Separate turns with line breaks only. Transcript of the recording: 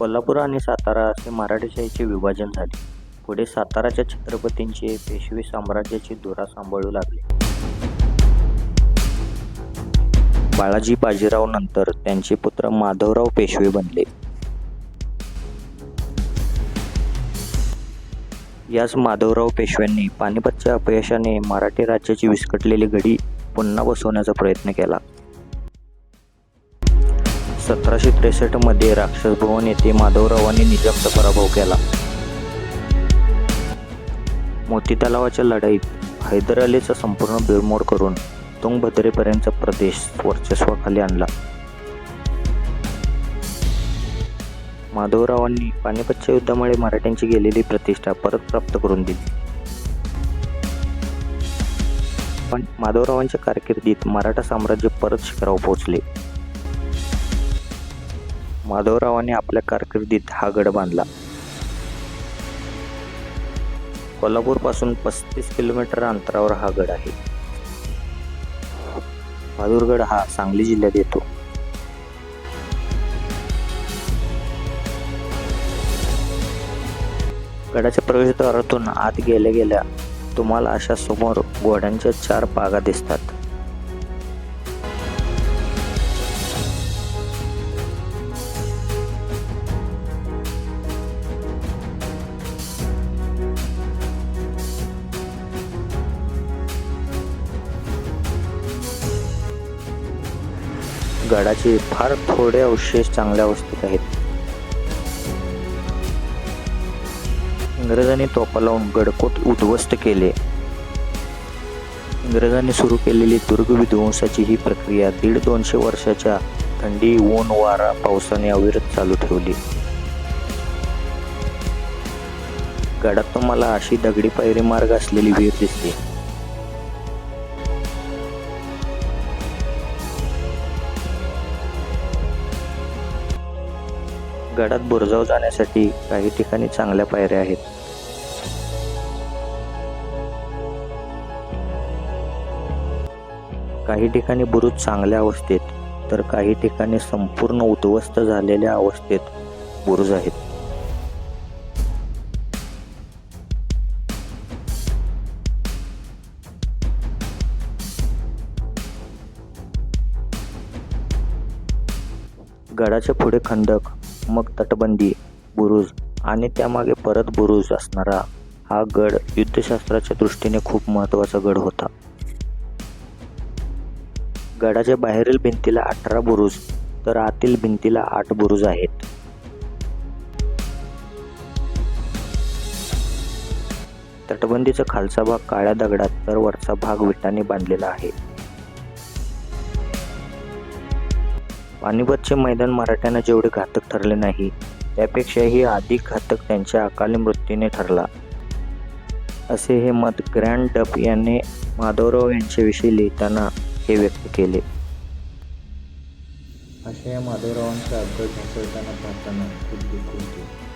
कोल्हापूर आणि सातारा असे मराठेशाहीचे विभाजन झाले. पुढे साताराच्या छत्रपतींचे पेशवी साम्राज्याची धुरा सांभाळू लागले. बाळाजी बाजीराव नंतर त्यांचे पुत्र माधवराव पेशवे बनले. याच माधवराव पेशव्यांनी पानिपतच्या अपयशाने मराठी राज्याची विस्कटलेली घडी पुन्हा बसवण्याचा प्रयत्न केला. सतराशे त्रेसष्टमध्ये राक्षस भवन येथे माधवरावांनी निजामचा पराभव केला. मोती तलावाच्या लढाईत हैदर अलीचा संपूर्ण बिरमोड करून तुंगभद्रेपर्यंतचा प्रदेश वर्चस्वाखाली आणला. माधवरावांनी पानिपतच्या युद्धामुळे मराठ्यांची गेलेली प्रतिष्ठा परत प्राप्त करून दिली. पण माधवरावांच्या कारकिर्दीत मराठा साम्राज्य परत शिखरावर पोहोचले. माधवरावांनी आपल्या कारकिर्दीत हा गड बांधला. कोल्हापूरपासून पस्तीस किलोमीटर अंतरावर हा गड आहे. बहादूरगड हा सांगली जिल्ह्यात येतो. गडाच्या प्रवेशद्वारातून आत गेल्या गेल्या तुम्हाला अशा समोर घोड्यांच्या चार पागा दिसतात. गडाचे फार थोडे अवशेष चांगल्या अवस्थेत आहेत. इंग्रजांनी तोफा लावून गडकोट उद्ध्वस्त केले. इंग्रजांनी सुरू केलेली दुर्ग विध्वंसाची ही प्रक्रिया दीड दोनशे वर्षाच्या थंडी ऊन वारा पावसाने अविरत चालू ठेवली. गडात तुम्हाला अशी दगडी पायरी मार्ग असलेली विहीर दिसते गडात बुरजाव जाण्यासाठी काही ठिकाणी चांगल्या पायऱ्या आहेत. काही ठिकाणी बुरुज चांगल्या अवस्थेत तर काही ठिकाणी संपूर्ण उद्ध्वस्त झालेल्या अवस्थेत बुरुज आहेत. गडाच्या पुढे खंडक मग तटबंदी बुरुज आणि त्यामागे परत बुरुज असणारा हा गड युद्धशास्त्राच्या दृष्टीने खूप महत्त्वाचा गड होता. गडाच्या बाहेरील भिंतीला अठरा बुरुज तर आतील भिंतीला आठ बुरुज आहेत. तटबंदीचा खालचा भाग काळ्या दगडात तर वरचा भाग विटांनी बांधलेला आहे. पानिपतचे मैदान मराठ्यांना जेवढे घातक ठरले नाही त्यापेक्षाही अधिक घातक त्यांच्या अकाली मृत्यूने ठरला. असे हे मत ग्रँड डप यांनी माधवराव यांच्याविषयी लिहिताना हे व्यक्त केले.
अशा या माधवरावांचा अभ्यास ढासळताना पाहताना खूप दुःख होते.